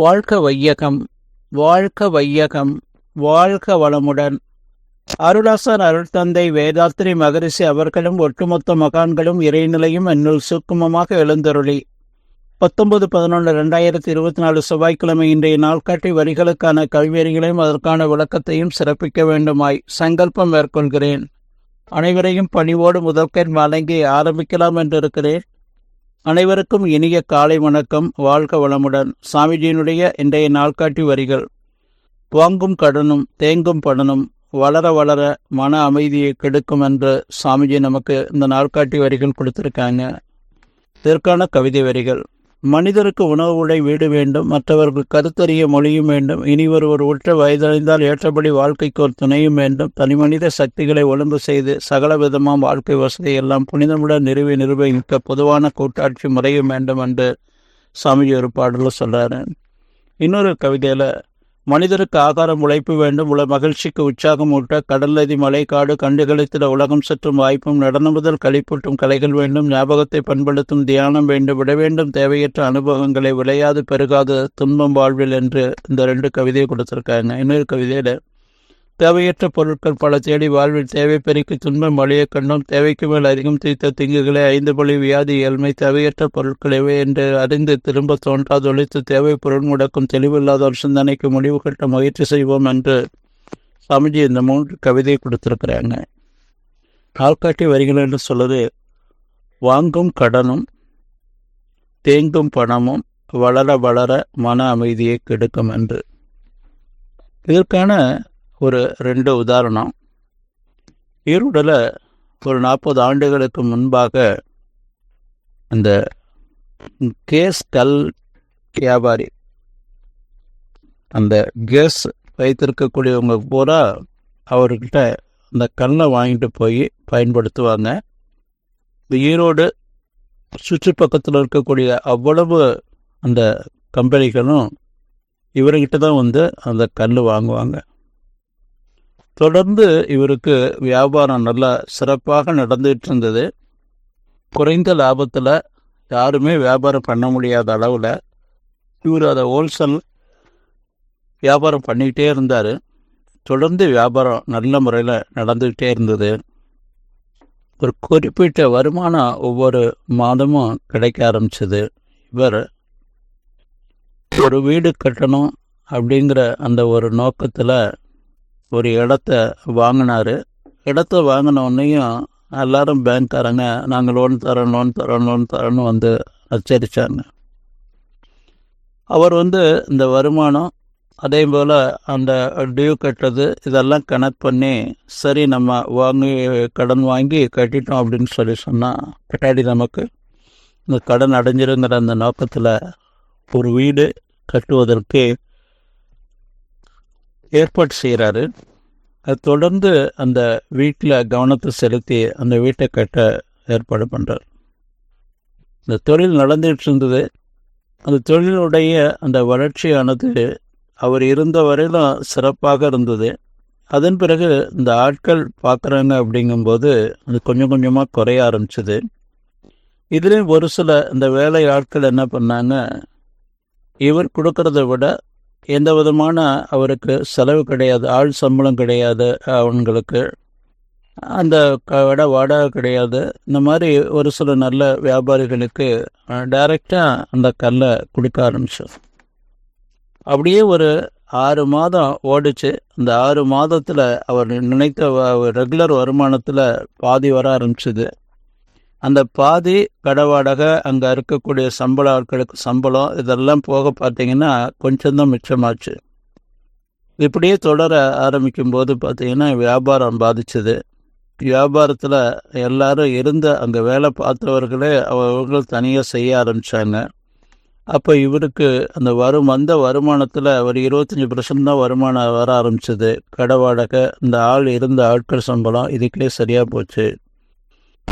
வாழ்க வையகம் வாழ்க வையகம் வாழ்க வளமுடன். அருளாசர் அருள்தந்தை வேதாத்திரி மகரிஷி அவர்களும் ஒட்டுமொத்த மகான்களும் இறைநிலையும் என்னுள் சுக்குமமாக எழுந்தருளி. பத்தொன்பது பதினொன்று ரெண்டாயிரத்தி இருபத்தி நாலு செவ்வாய்க்கிழமை இன்றைய நாள்காட்டி வரிகளுக்கான கல்வியறிகளையும் அதற்கான விளக்கத்தையும் சிறப்பிக்க வேண்டுமாய் சங்கல்பம் மேற்கொள்கிறேன். அனைவரையும் பணிவோடு முதற்கண் வழங்கி ஆரம்பிக்கலாம் என்றிருக்கிறேன். அனைவருக்கும் இனிய காலை வணக்கம். வாழ்க வளமுடன். சாமிஜியினுடைய இன்றைய நாள்காட்டி வரிகள். வாங்கும் கடனும் தேங்கும் படனும் வளர வளர மன அமைதியை கெடுக்கும் என்று சாமிஜி நமக்கு இந்த நாள்காட்டி வரிகள் கொடுத்திருக்காங்க. இதற்கான கவிதை வரிகள். மனிதருக்கு உணவு உடை வீடு வேண்டும். மற்றவர்கள் கருத்தறிய மொழியும் வேண்டும். இனி ஒருவர் உற்ற வயதடைந்தால் ஏற்றபடி வாழ்க்கைக்கு ஒரு துணையும் வேண்டும். தனிமனித சக்திகளை ஒழுங்கு செய்து சகல விதமாம் வாழ்க்கை வசதி எல்லாம் புனிதமுடன் நிறுவி நிர்வகிக்க பொதுவான கூட்டாட்சி முறையும் வேண்டும் என்று சாமிஜி ஒரு பாடலில் சொல்கிறாரு இன்னொரு கவிதையில் மனிதருக்கு ஆகாரம் உழைப்பு வேண்டும். உல மகிழ்ச்சிக்கு உற்சாகம் ஊட்ட கடல் நதி மலை காடு கண்டுகளித்திட உலகம் சற்றும் வாய்ப்பும் நடன முதல் கழிப்பூட்டும் கலைகள் வேண்டும். ஞாபகத்தை பண்படுத்தும் தியானம் வேண்டும். விட வேண்டும். தேவையற்ற அனுபவங்களை விளையாது. பெருகாது துன்பம் வாழ்வில் என்று இந்த ரெண்டு கவிதையை கொடுத்துருக்காங்க. இன்னொரு கவிதையில் தேவையற்ற பொருட்கள் பல தேடி வாழ்வில் தேவை பெருக்கி துன்பம் வழியை கண்டோம் தேவைக்கு மேல் அதிகம் தீர்த்த திங்குகளை ஐந்து பழி வியாதி ஏழ்மை தேவையற்ற பொருட்கள் எவை என்று அறிந்து திரும்ப தோன்றாதொழித்து தேவை பொருள் முடக்கும் தெளிவில்லாத சிந்தனைக்கு முடிவு கட்ட முயற்சி செய்வோம் என்று சாமிஜி இந்த மூன்று கவிதை கொடுத்துருக்குறாங்க. ஆள்காட்டி வரிகள் என்று சொல்வது வாங்கும் கடனும் தேங்கும் பணமும் வளர வளர மன அமைதியை கெடுக்கும் என்று. இதற்கான ஒரு ரெண்டு உதாரணம். ஈரோடில் ஒரு நாற்பது ஆண்டுகளுக்கு முன்பாக அந்த கேஸ் கல் வியாபாரி அந்த கேஸ் வைத்திருக்கக்கூடியவங்க பூரா அவர்கிட்ட அந்த கல்லை வாங்கிட்டு போய் பயன்படுத்துவாங்க. இந்த ஈரோடு சுற்று பக்கத்தில் இருக்கக்கூடிய அவ்வளவு அந்த கம்பெனிகளும் இவர்கிட்ட தான் வந்து அந்த கல் வாங்குவாங்க. தொடர்ந்து இவருக்கு வியாபாரம் நல்லா சிறப்பாக நடந்துகிட்டு இருந்தது குறைந்த லாபத்தில் யாருமே வியாபாரம் பண்ண முடியாத அளவில் இவர் அதை ஹோல்சேல் வியாபாரம் பண்ணிக்கிட்டே இருந்தார். தொடர்ந்து வியாபாரம் நல்ல முறையில் நடந்துக்கிட்டே இருந்தது. ஒரு குறிப்பிட்ட வருமானம் ஒவ்வொரு மாதமும் கிடைக்க ஆரம்பிச்சது. இவர் ஒரு வீடு கட்டணும் அப்படிங்கிற அந்த ஒரு நோக்கத்தில் ஒரு இடத்த வாங்கினார். இடத்த வாங்கினோடனையும் எல்லாரும் பேங்க்காரங்க நாங்கள் லோன் தரோம் லோன் தரோம் லோன் தரோன்னு வந்து அச்சரித்தாங்க அவர் வந்து இந்த வருமானம் அதே போல் அந்த டியூ கட்டுறது இதெல்லாம் கனெக்ட் பண்ணி சரி நம்ம வாங்கி கடன் வாங்கி கட்டிட்டோம் அப்படின்னு சொல்லி சொன்னால் பின்னாடி நமக்கு இந்த கடன் அடைஞ்சிருங்கிற அந்த நோக்கத்தில் ஒரு வீடு கட்டுவதற்கு ஏற்பாடு செய்கிறாரு அது தொடர்ந்து அந்த வீட்டில் கவனத்தை செலுத்தி அந்த வீட்டை கட்ட ஏற்பாடு பண்ணுறார் இந்த தொழில் நடந்துகிட்டு இருந்தது அந்த தொழிலுடைய அந்த வளர்ச்சியானது அவர் இருந்த வரையிலும் சிறப்பாக இருந்தது. அதன் பிறகு இந்த ஆட்கள் பார்க்குறாங்க அப்படிங்கும்போது அது கொஞ்சம் கொஞ்சமாக குறைய ஆரம்பிச்சது. இதுலேயும் ஒரு சில இந்த வேலை ஆட்கள் என்ன பண்ணாங்க இவர் கொடுக்கறத விட எந்த விதமான அவருக்கு செலவு கிடையாது ஆள் சம்பளம் கிடையாது அவங்களுக்கு. அந்த கடை வாடகை கிடையாது. இந்த மாதிரி ஒரு சில நல்ல வியாபாரிகளுக்கு டைரெக்டாக அந்த கல்லை கொடுக்க ஆரம்பிச்சோம். அப்படியே ஒரு ஆறு மாதம் ஓடிச்சு. அந்த ஆறு மாதத்தில் அவர் நினைத்த ரெகுலர் வருமானத்தில் பாதி வர ஆரம்பிச்சது. அந்த பாதி கடை வாடகை அங்கே இருக்கக்கூடிய சம்பள ஆட்களுக்கு சம்பளம் இதெல்லாம் போக பார்த்தீங்கன்னா கொஞ்சம்தான் மிச்சமாச்சு. இப்படியே தொடர ஆரம்பிக்கும் போது பார்த்தீங்கன்னா வியாபாரம் பாதிச்சது. வியாபாரத்தில் எல்லாரும் இருந்த அங்கே வேலை பார்த்தவர்களே அவர்கள் தனியாக செய்ய ஆரம்பித்தாங்க அப்போ இவருக்கு அந்த வரும் வந்த வருமானத்தில் ஒரு இருபத்தஞ்சி பர்சன்ட் தான் வருமானம் வர ஆரம்பிச்சது. கடை வாடகை இந்த ஆள் இருந்த ஆட்கள் சம்பளம் இதுக்குள்ளே சரியாக போச்சு.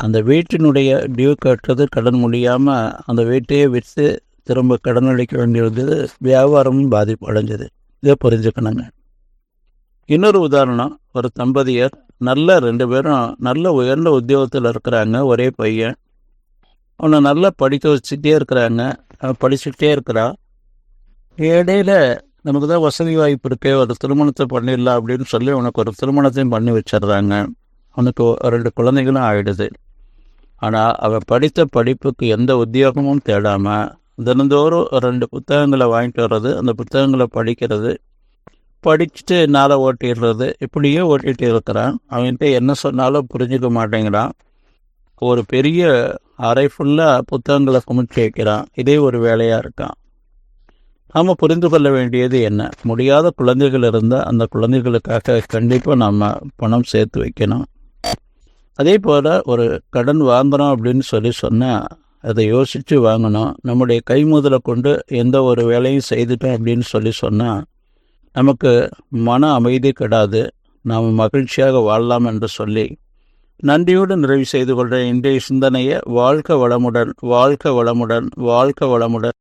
அந்த வீட்டினுடைய டியூ கட்டுறது கடன் முடியாமல் அந்த வீட்டையே விற்று திரும்ப கடன் அளிக்க வேண்டியிருந்தது வியாபாரமும் பாதிப்பு அடைஞ்சது. இதை புரிஞ்சுக்கணுங்க இன்னொரு உதாரணம் ஒரு தம்பதியர் நல்ல ரெண்டு பேரும் நல்ல உயர்ந்த உத்தியோகத்தில் இருக்கிறாங்க ஒரே பையன். அவனை நல்லா படிக்க வச்சுட்டே இருக்கிறாங்க அவன் படிச்சுக்கிட்டே இருக்கிறான் இடையில நமக்கு தான் வசதி வாய்ப்பு இருக்கே ஒரு திருமணத்தை பண்ணிடலாம் அப்படின்னு சொல்லி உனக்கு ஒரு திருமணத்தையும் பண்ணி வச்சிடுறாங்க. அவனுக்கு ரெண்டு குழந்தைகளும் ஆகிடுது ஆனால் அவன் படித்த படிப்புக்கு எந்த உத்தியோகமும் தேடாமல் தினந்தோறும் ரெண்டு புத்தகங்களை வாங்கிட்டு வர்றது அந்த புத்தகங்களை படிக்கிறது படிச்சுட்டு நாளை ஓட்டிடுறது இப்படியே ஓட்டிகிட்டு இருக்கிறான். அவன்கிட்ட என்ன சொன்னாலும் புரிஞ்சுக்க மாட்டேங்கிறான். ஒரு பெரிய அறை ஃபுல்லாக புத்தகங்களை குமிச்சு வைக்கிறான். இதே ஒரு வேலையாக இருக்கான். நாம் புரிந்து கொள்ள வேண்டியது என்ன? முடியாத குழந்தைகள் இருந்தால் அந்த குழந்தைகளுக்காக கண்டிப்பாக நம்ம பணம் சேர்த்து வைக்கணும். அதே போல் ஒரு கடன் வாங்குகிறோம் அப்படின்னு சொல்லி சொன்னால் அதை யோசித்து வாங்கணும். நம்முடைய கைமுதலை கொண்டு எந்த ஒரு வேலையும் செய்துட்டோம் அப்படின்னு சொல்லி சொன்னால் நமக்கு மன அமைதி கெடாது. நாம் மகிழ்ச்சியாக வாழலாம் என்று சொல்லி நன்றியோடு நிறைவு செய்து கொள்கிற இன்றைய சிந்தனையை வாழ்க வளமுடன் வாழ்க வளமுடன் வாழ்க வளமுடன்.